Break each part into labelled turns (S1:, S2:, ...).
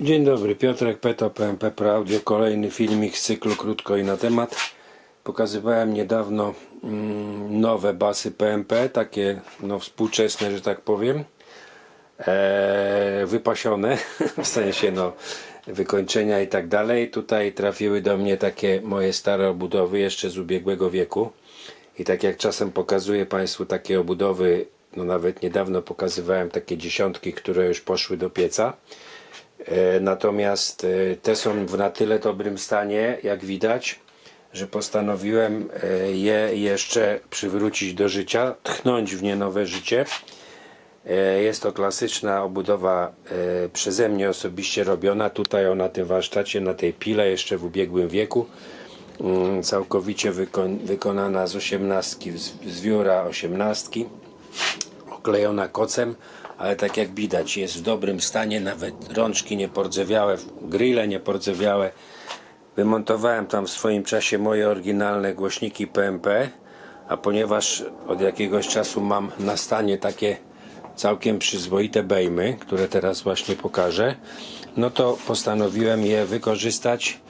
S1: Dzień dobry, Piotrek Peto, PMP Pro Audio, kolejny filmik z cyklu Krótko i na temat. Pokazywałem niedawno mm, nowe basy PMP, takie no, współczesne, że tak powiem, e, wypasione, w sensie no, wykończenia i tak dalej. Tutaj trafiły do mnie takie moje stare obudowy jeszcze z ubiegłego wieku. I tak jak czasem pokazuję Państwu takie obudowy, no nawet niedawno pokazywałem takie dziesiątki, które już poszły do pieca. E, Natomiast e, te są w na tyle dobrym stanie, jak widać, że postanowiłem e, je jeszcze przywrócić do życia, tchnąć w nie nowe życie. Jest to klasyczna obudowa przeze mnie osobiście robiona. Tutaj na tym warsztacie, na tej pile jeszcze w ubiegłym wieku. Mm, Całkowicie wyko- wykonana z osiemnastki, z wióra osiemnastki oklejona kocem, ale tak jak widać jest w dobrym stanie, nawet rączki nie pordzewiałe, grille nie pordzewiałe. Wymontowałem tam w swoim czasie moje oryginalne głośniki PMP, a ponieważ od jakiegoś czasu mam na stanie takie całkiem przyzwoite bejmy, które teraz właśnie pokażę, no to postanowiłem je wykorzystać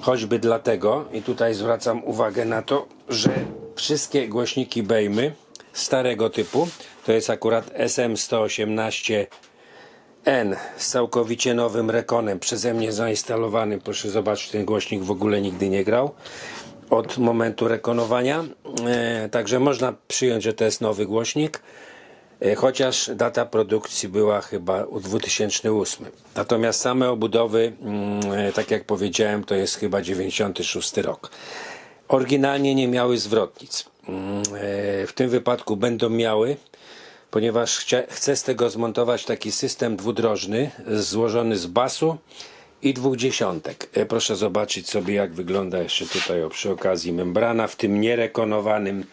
S1: choćby dlatego, i tutaj zwracam uwagę na to, że wszystkie głośniki Bejmy starego typu, to jest akurat SM118N z całkowicie nowym rekonem, przeze mnie zainstalowanym, proszę zobaczyć, ten głośnik w ogóle nigdy nie grał od momentu rekonowania, e, także można przyjąć, że to jest nowy głośnik. E, Chociaż data produkcji była chyba u 2008. Natomiast same obudowy, mm, e, tak jak powiedziałem, to jest chyba 96 rok. Oryginalnie nie miały zwrotnic. Mm, e, W tym wypadku będą miały, ponieważ chcę z tego zmontować taki system dwudrożny złożony z basu i dwóch dziesiątek. E, Proszę zobaczyć sobie jak wygląda jeszcze tutaj o, przy okazji membrana w tym nierekonowanym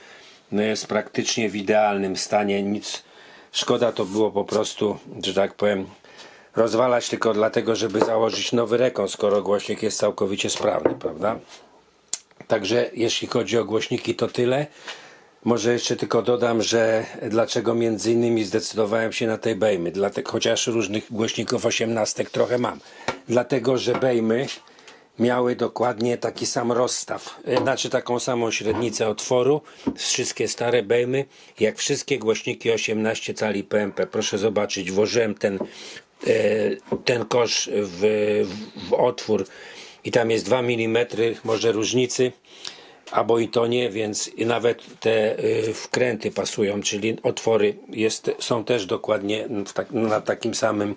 S1: no jest praktycznie w idealnym stanie. Nic szkoda to było po prostu, że tak powiem, rozwalać tylko dlatego, żeby założyć nowy rekon, skoro głośnik jest całkowicie sprawny, prawda? Także jeśli chodzi o głośniki to tyle. Może jeszcze tylko dodam, że dlaczego między innymi zdecydowałem się na tej bejmy, dlatego, chociaż różnych głośników 18 trochę mam. Dlatego, że bejmy miały dokładnie taki sam rozstaw, e, znaczy taką samą średnicę otworu, wszystkie stare bejmy, jak wszystkie głośniki 18 cali PMP. Proszę zobaczyć, włożyłem ten, e, ten kosz w, w, w otwór i tam jest 2 mm może różnicy albo i to nie, więc nawet te y, wkręty pasują, czyli otwory jest, są też dokładnie tak, na takim samym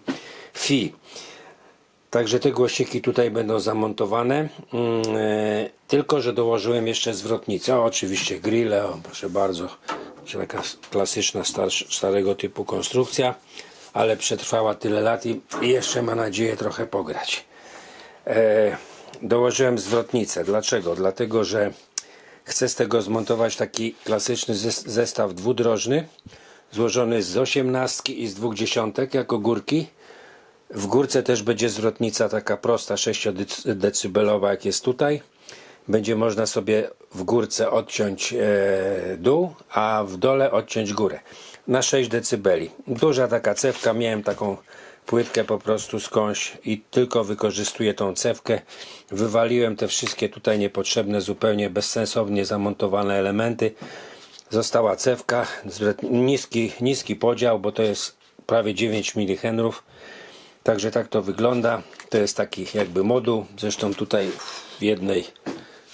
S1: fi. Także te głośniki tutaj będą zamontowane. E, tylko, że dołożyłem jeszcze zwrotnicę. O, oczywiście grille, o, proszę bardzo. Taka klasyczna, starsz, starego typu konstrukcja, ale przetrwała tyle lat i jeszcze ma nadzieję trochę pograć. E, dołożyłem zwrotnicę. Dlaczego? Dlatego, że chcę z tego zmontować taki klasyczny zes- zestaw dwudrożny, złożony z osiemnastki i z dwóch dziesiątek jako górki. W górce też będzie zwrotnica taka prosta, 6 decybelowa jak jest tutaj. Będzie można sobie w górce odciąć e, dół, a w dole odciąć górę. Na 6 decybeli. Duża taka cewka, miałem taką płytkę po prostu skądś i tylko wykorzystuję tą cewkę. Wywaliłem te wszystkie tutaj niepotrzebne, zupełnie bezsensownie zamontowane elementy. Została cewka, niski, niski podział, bo to jest prawie 9 mH. Także tak to wygląda. To jest taki jakby moduł. Zresztą tutaj w jednej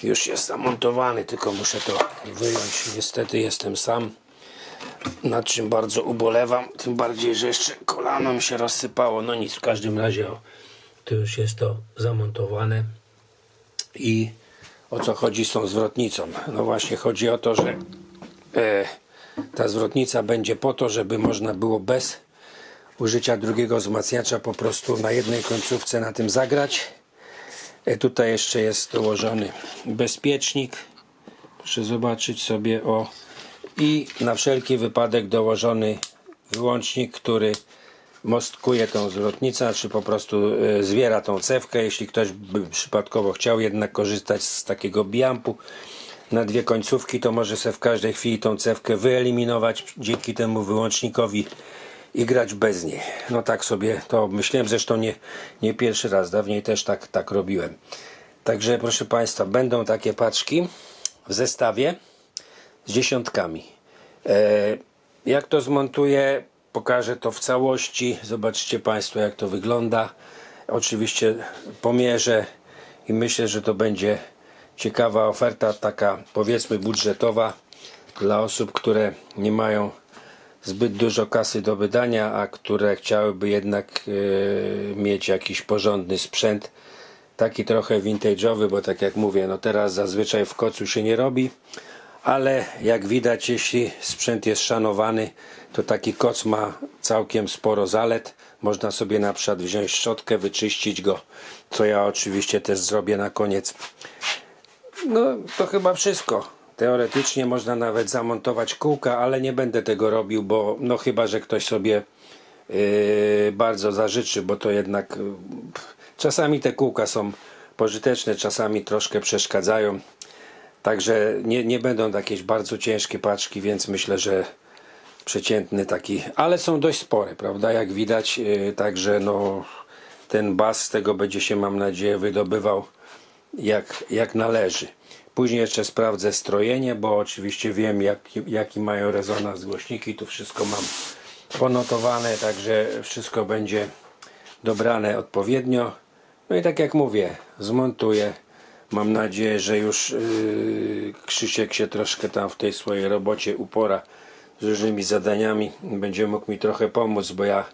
S1: już jest zamontowany, tylko muszę to wyjąć. Niestety jestem sam, nad czym bardzo ubolewam. Tym bardziej, że jeszcze kolano mi się rozsypało. No nic, w każdym razie to już jest to zamontowane. I o co chodzi z tą zwrotnicą? No właśnie chodzi o to, że e, ta zwrotnica będzie po to, żeby można było bez użycia drugiego wzmacniacza po prostu na jednej końcówce na tym zagrać. E, Tutaj jeszcze jest dołożony bezpiecznik. Proszę zobaczyć sobie o i na wszelki wypadek dołożony wyłącznik, który mostkuje tą zwrotnicę, znaczy po prostu e, zwiera tą cewkę. Jeśli ktoś by przypadkowo chciał jednak korzystać z takiego biampu na dwie końcówki, to może sobie w każdej chwili tą cewkę wyeliminować dzięki temu wyłącznikowi i grać bez niej. No tak sobie to myślałem, zresztą nie, nie pierwszy raz, dawniej też tak, tak robiłem. Także proszę Państwa, będą takie paczki w zestawie z dziesiątkami. E, jak to zmontuję, pokażę to w całości. Zobaczcie Państwo, jak to wygląda. Oczywiście pomierzę i myślę, że to będzie ciekawa oferta, taka powiedzmy budżetowa dla osób, które nie mają zbyt dużo kasy do wydania, a które chciałyby jednak e, mieć jakiś porządny sprzęt. Taki trochę vintage'owy, bo tak jak mówię, no teraz zazwyczaj w kocu się nie robi, ale jak widać, jeśli sprzęt jest szanowany, to taki koc ma całkiem sporo zalet. Można sobie na przykład wziąć szczotkę, wyczyścić go, co ja oczywiście też zrobię na koniec. No to chyba wszystko. Teoretycznie można nawet zamontować kółka, ale nie będę tego robił, bo no chyba, że ktoś sobie yy, bardzo zażyczy, bo to jednak yy, czasami te kółka są pożyteczne, czasami troszkę przeszkadzają. Także nie, nie będą jakieś bardzo ciężkie paczki, więc myślę, że przeciętny taki, ale są dość spore, prawda? Jak widać, yy, także no ten bas z tego będzie się, mam nadzieję, wydobywał jak, jak należy. Później jeszcze sprawdzę strojenie, bo oczywiście wiem jaki, jaki mają rezonans głośniki. Tu wszystko mam ponotowane, także wszystko będzie dobrane odpowiednio. No i tak jak mówię, zmontuję. Mam nadzieję, że już yy, Krzysiek się troszkę tam w tej swojej robocie upora z różnymi zadaniami. Będzie mógł mi trochę pomóc, bo ja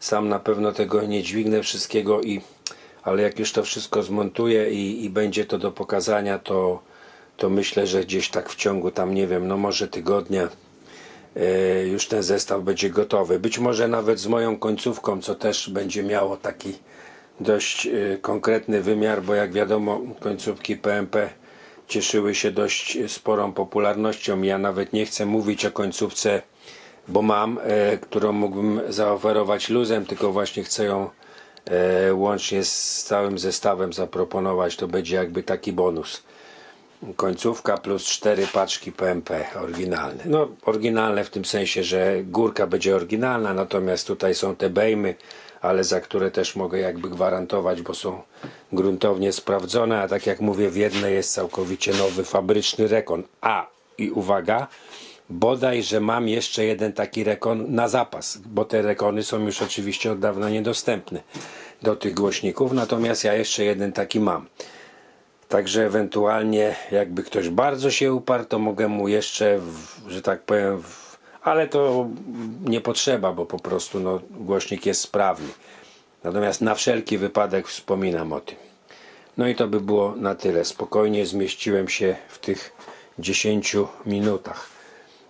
S1: sam na pewno tego nie dźwignę wszystkiego i ale jak już to wszystko zmontuję i, i będzie to do pokazania, to, to myślę, że gdzieś tak w ciągu tam, nie wiem, no może tygodnia e, już ten zestaw będzie gotowy. Być może nawet z moją końcówką, co też będzie miało taki dość e, konkretny wymiar, bo jak wiadomo końcówki PMP cieszyły się dość sporą popularnością. Ja nawet nie chcę mówić o końcówce, bo mam, e, którą mógłbym zaoferować luzem, tylko właśnie chcę ją łącznie z całym zestawem zaproponować. To będzie jakby taki bonus. Końcówka plus cztery paczki PMP oryginalne. No, oryginalne w tym sensie, że górka będzie oryginalna, natomiast tutaj są te bejmy, ale za które też mogę jakby gwarantować, bo są gruntownie sprawdzone, a tak jak mówię, w jednej jest całkowicie nowy fabryczny rekon. A i uwaga, bodaj, że mam jeszcze jeden taki rekon na zapas, bo te rekony są już oczywiście od dawna niedostępne do tych głośników, natomiast ja jeszcze jeden taki mam. Także ewentualnie jakby ktoś bardzo się uparł, to mogę mu jeszcze, w, że tak powiem, ale to nie potrzeba, bo po prostu no, głośnik jest sprawny. Natomiast na wszelki wypadek wspominam o tym. No i to by było na tyle. Spokojnie zmieściłem się w tych 10 minutach.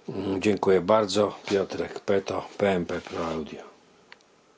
S1: Mm, Dziękuję bardzo. Piotrek Peto, PMP Pro Audio.